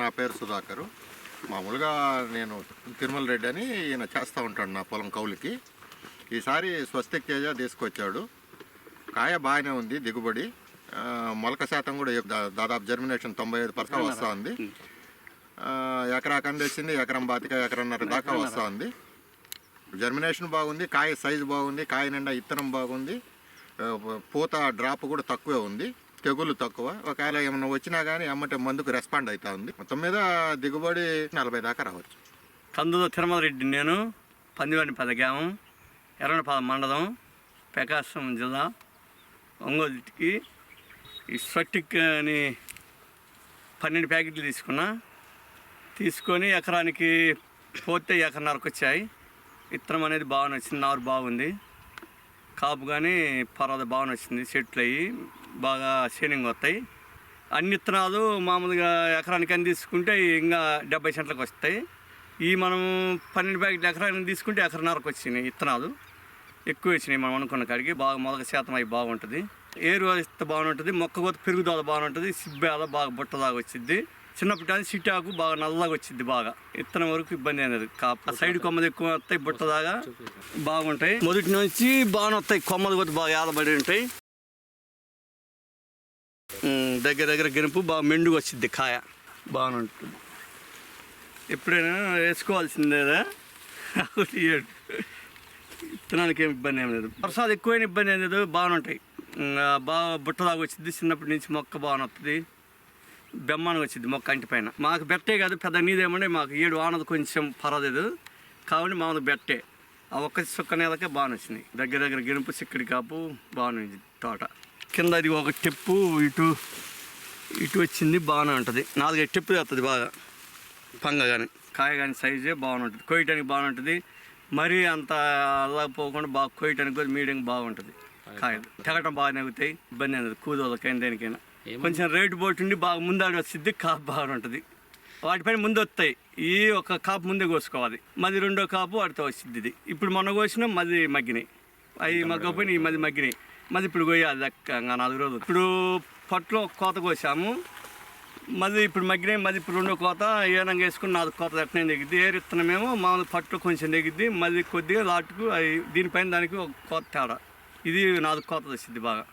నా పేరు సుధాకరు. మామూలుగా నేను తిరుమల రెడ్డి అని ఈయన చేస్తూ ఉంటాడు నా పొలం కౌలుకి. ఈసారి స్వస్తిక్ తేజ తీసుకొచ్చాడు. కాయ బాగానే ఉంది దిగుబడి. మొలక శాతం కూడా దాదాపు జర్మినేషన్ తొంభై ఐదు పర్సెంట్ వస్తూ ఉంది ఎకరా కందేసింది ఎకరం బాతిక ఎకరన్నర దాకా వస్తూ ఉంది జర్మినేషన్ బాగుంది కాయ సైజు బాగుంది కాయ నిండా ఇత్తనం బాగుంది. పూత డ్రాప్ కూడా తక్కువే ఉంది. తెగులు తక్కువ. ఒకవేళ ఏమైనా వచ్చినా కానీ అమ్మటే మందుకు రెస్పాండ్ అవుతా ఉంది. మొత్తం మీద దిగుబడి నలభై దాకా రావచ్చు. కందుల తిరుమలరెడ్డి నేను. పందివాడి పదగ్రామం ఎర్రనపాద మండలం ప్రకాశం జిల్లా ఒంగోలుకి ఈ స్వట్టిక్ అని పన్నెండు ప్యాకెట్లు తీసుకున్నా. తీసుకొని ఎకరానికి పోతే ఎకరన్నరకు వచ్చాయి. విత్తనం అనేది బాగా వచ్చింది నారు బాగుంది. కాపు కానీ పర్వాలేదు బాగా వచ్చింది చెట్లు అయ్యి బాగా షేనింగ్ వస్తాయి. అన్ని విత్తనాలు మామూలుగా ఎకరానికి అని తీసుకుంటే ఇంకా డెబ్బై సెంట్లకు వస్తాయి. ఈ మనం పన్నెండు ప్యాకెట్లు ఎకరానికి తీసుకుంటే ఎకరన్నరకు వచ్చినాయి విత్తనాలు. ఎక్కువ వచ్చినాయి మనం అనుకున్న కాడికి. బాగా మొదక శాతం అవి బాగుంటుంది. ఏరు ఇస్తే బాగుంటుంది. మొక్క కొత్త పెరుగుదల బాగుంటుంది. సిబ్బేల బాగా బుట్టదాగా వచ్చింది చిన్నప్పటి సిటాకు బాగా నల్లగా వచ్చింది బాగా. ఇత్తనం వరకు ఇబ్బంది అనేది కాపు సైడ్ కొమ్మలు ఎక్కువ వస్తాయి బుట్టదాగా బాగుంటాయి. మొదటి నుంచి బాగా వస్తాయి. కొమ్మలు కొద్ది బాగా ఏదబడి ఉంటాయి. దగ్గర దగ్గర గెనుపు బాగా మెండుగా వచ్చింది కాయ. బాగానే ఉంటుంది. ఎప్పుడైనా వేసుకోవాల్సిందేదా తీయడు విత్తనానికి ఏం ఇబ్బంది ఏం లేదు. వర్షాలు ఎక్కువైన ఇబ్బంది ఏం లేదు బాగానే ఉంటాయి. బాగా బుట్టలాగా వచ్చింది చిన్నప్పటి నుంచి మొక్క బాగానే వస్తుంది బెమ్మానికి వచ్చింది మొక్క ఇంటి పైన. మాకు బెట్టే కాదు పెద్ద నీదేమంటే మాకు ఏడు వానది కొంచెం పర్వాలేదు. కాబట్టి మామూలు బెట్టే. ఆ ఒక్క సుక్క నేలకే బాగా వచ్చినాయి. దగ్గర దగ్గర గెనుపు చిక్కడి కాపు బాగానే ఉంది తోట. కింద అది ఒక టెప్పు ఇటు ఇటు వచ్చింది బాగానే ఉంటుంది. నాలుగైదు టెప్పు వస్తుంది బాగా పంగ కానీ కాయ కానీ సైజే బాగుంటుంది కొయ్యటానికి బాగుంటుంది మరీ అంత అలా పోకుండా బాగా కొయ్యటానికి కూడా మీడియం బాగుంటుంది కాయలు తెగటం బాగా నెగుతాయి ఇబ్బంది అనేది కూదోళ్ళకైనా దేనికైనా. కొంచెం రేటు పోటీ ఉండి బాగా ముందాడి వచ్చింది కాపు బాగుంటుంది వాటిపైన ముందు వస్తాయి ఈ ఒక కాపు ముందే కోసుకోవాలి. మది రెండో కాపు వాటితో వచ్చింది ఇది. ఇప్పుడు మొన్న కోసిన మది మగ్గినాయి. అవి మగ్గపోయి మది మగ్గినాయి. మది ఇప్పుడు కొయ్యాలి లెక్క నాలుగు రోజులు. ఇప్పుడు పట్లో కోత కోసాము. మళ్ళీ ఇప్పుడు మగ్గినాయి మళ్ళీ ఇప్పుడు రెండో కోత. ఏనంగా వేసుకుని నాలుగు కోత ఎట్నే దిగుద్ది ఏరు ఇత్తనమేమో మామూలు పట్టు కొంచెం దిగుద్ది మళ్ళీ కొద్దిగా లాటుకు అవి దీనిపైన దానికి ఒక కోత తేడా. ఇది నాలుగు కోత వచ్చింది బాగా.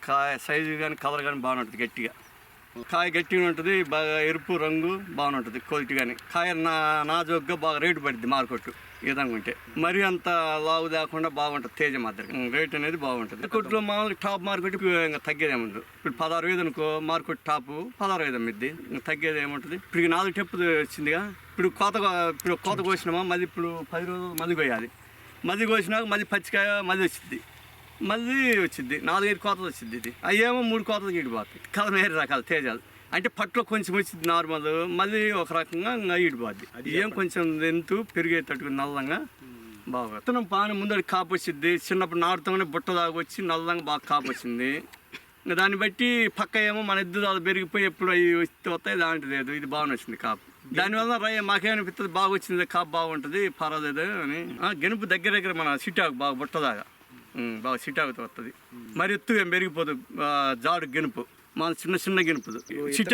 కాయ సైజు కానీ కలర్ కానీ బాగుంటుంది గట్టిగా. కాయ గట్టిగా ఉంటుంది బాగా ఎరుపు రంగు బాగుంటుంది క్వాలిటీగానే కాయ నా నాజోగ్గా బాగా రేటు పడుద్ది మార్కెట్ ఈ విధంగా ఉంటే. మరీ అంత లావు లేకుండా బాగుంటుంది తేజ మాదిరి రేట్ అనేది బాగుంటుంది. మార్కెట్లో మామూలుగా టాప్ మార్కెట్ ఇంకా తగ్గేది ఏముండదు ఇప్పుడు పదహారు వేలు అనుకో మార్కెట్ టాప్ పదహారు వేలు అమ్మిద్ది ఇంకా తగ్గేది ఏముంటుంది? ఇప్పుడు ఇక నాలుగు టెప్పు వచ్చిందిగా ఇప్పుడు కోత ఇప్పుడు కోత కోసినామా మళ్ళీ ఇప్పుడు పది రోజులు మళ్ళీ కోయాలి మళ్ళీ కోసినాక మళ్ళీ పచ్చికాయ మళ్ళీ వచ్చింది మళ్ళీ వచ్చింది. నాలుగైదు కోతలు వచ్చింది ఇది. అయ్యేమో మూడు కోతలు ఈడిపోతాయి కలర్ వేరే రకాలు తేజాలు. అంటే పట్లో కొంచెం వచ్చింది నార్మల్ మళ్ళీ ఒక రకంగా ఈడిపోద్ది ఏం కొంచెం ఎంతు పెరిగేటట్టు నల్లంగా బాగా విత్తనం పాన ముందర కాపు వచ్చింది. చిన్నప్పుడు నాటుతామని బుట్ట దాకా వచ్చి నల్లంగా బాగా కాపు వచ్చింది. ఇంకా దాన్ని బట్టి పక్క ఏమో మన ఎద్దుదాలు పెరిగిపోయి ఎప్పుడు అవి వస్తే వస్తాయి దాంట్లో లేదు. ఇది బాగా వచ్చింది కాపు. దానివల్ల రై మాకేమనిపిస్తుంది? బాగా వచ్చింది కాపు బాగుంటుంది పర్వాలేదు అని. ఆ, గెనుపు దగ్గర దగ్గర మన సిటాకు బాగా బుట్టదాగా బాగా సిటాకుతో వస్తుంది మరి ఎత్తు ఏం పెరిగిపోదు జాడు గెనుపు. మన చిన్న చిన్న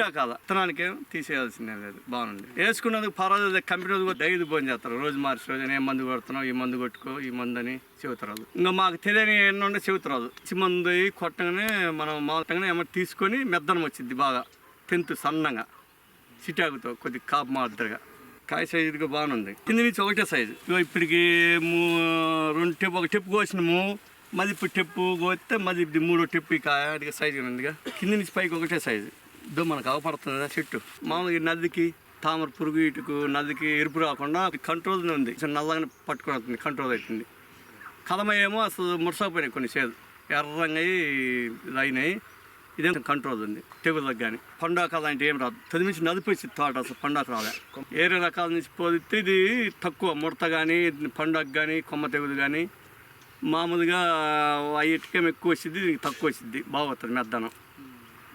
కాద విత్తనానికి ఏం తీసేయాల్సిందే లేదు బాగుంది. వేసుకున్నందుకు పర్వాలేదు కంపెనీ డైలీ భోజనం చేస్తారు. రోజు మార్చి రోజు ఏ మందు కొడుతున్నావు ఈ మందు కొట్టుకో ఈ మందు అని చెబుతారు. ఇంకా మాకు తెలియని ఎన్నో చెబుతారు. చి మందు కొట్టగానే మనం మామూలుగానే ఏమన్నా తీసుకొని మెద్దనం వచ్చింది బాగా. టెన్త్ సన్నగా. సిటాకుతో కొద్ది కాపు మాదిరిగా. కాయ సైజు ఇదిగో బాగానే కింద నుంచి ఒకటే సైజు. ఇప్పటికి మూ- రెండు టెప్పు ఒక టెప్పు కోసినాము. మళ్ళీ ఇప్పుడు టెప్పు కోస్తే మళ్ళీ ఇది మూడో టెప్పు ఇక సైజు ఉందిగా. కింద నుంచి పైకి ఒకటే సైజు ఇదో మనకు అవపడుతుంది కదా చెట్టు. మామూలుగా నదికి తామర పురుగు ఇటుకు నదికి ఎరుపు రాకుండా కంట్రోల్ ఉంది. నల్లగా నల్లగానే వస్తుంది కంట్రోల్ అవుతుంది. కలమయ్యేమో అసలు మురసకపోయినాయి కొన్ని చేదు. ఎర్రంగా అయి ఇలా అయినాయి ఇదేం కంట్రోల్ ఉంది. తెగుళ్ళకి కానీ పండాక అంటే ఏం రాదు. తది నుంచి నదిపి తోట అసలు పండాక రాలే. ఏరే రకాల నుంచి పోతే ఇది తక్కువ ముడత కానీ పండగ కానీ కొమ్మ తెగులు కానీ మామూలుగా అయ్యేటికేం ఎక్కువ వచ్చింది దీనికి తక్కువ వచ్చింది బాగుతుంది మెద్దనం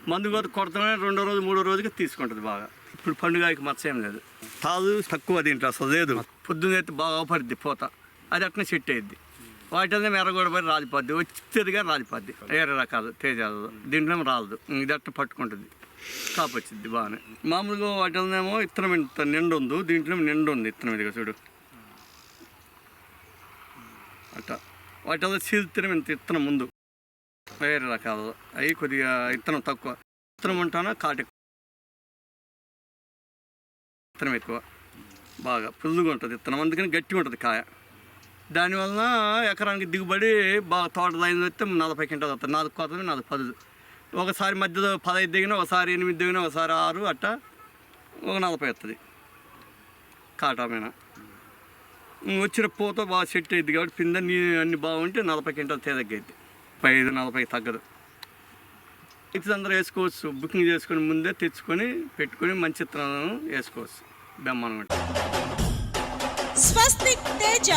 మందు కొత్త కొడతానే రెండో రోజు మూడో రోజుకి తీసుకుంటుంది బాగా. ఇప్పుడు పండుగకి మచ్చ ఏం లేదు. తాదు తక్కువ దీంట్లో అసలు లేదు. పొద్దున్న అయితే బాగా పడుద్ది పోత. అది అట్నే సెట్ అయ్యిద్ది వాటినే పడి రాలిపోద్ది. వచ్చేదిగా రాలిపోద్ది. వేరే రకాలు తేజాలు. దీంట్లో రాలదు. ఇది అట్ట పట్టుకుంటుంది. కాపు వచ్చింది బాగానే. మామూలుగా వాటిలోనేమో ఇత్తనం ఇంత నిండు ఉంది దీంట్లో నిండు ఉంది ఇత్తనం ఇదిగా చూడు. వాటి వల్ల చీల్తినం ఇంత ఇత్తనం ముందు? వేరే రకాలు. అవి కొద్దిగా ఇత్తనం తక్కువ. ఇత్తనం ఉంటానా కాటు ఇత్తనం ఎక్కువ. బాగా పుల్లుగా ఉంటుంది ఇత్తనం. అందుకని గట్టిగా ఉంటుంది కాయ. దానివలన ఎకరానికి దిగుబడి బాగా తోట దాని వస్తే నలభై క్వింటాలు వస్తుంది నాలుగు కోతలు నాలుగు పదులు. ఒకసారి మధ్యలో పదహైదు దిగిన ఒకసారి ఎనిమిది దిగిన ఒకసారి ఆరు అట్ట ఒక నలభై వస్తుంది కాటా వచ్చిన పూత బాగా సెట్ అయింది కాబట్టి పింద నీ అన్ని బాగుంటే నలభై క్వింటాలు తేదగ్గైద్ది ముప్పై ఐదు నలభై తగ్గదు. రైతులు అందరూ వేసుకోవచ్చు. బుకింగ్ చేసుకుని ముందే తెచ్చుకొని పెట్టుకొని మంచి విత్తనాలను వేసుకోవచ్చు బెమ్మనం స్వస్తిక్ తేజ.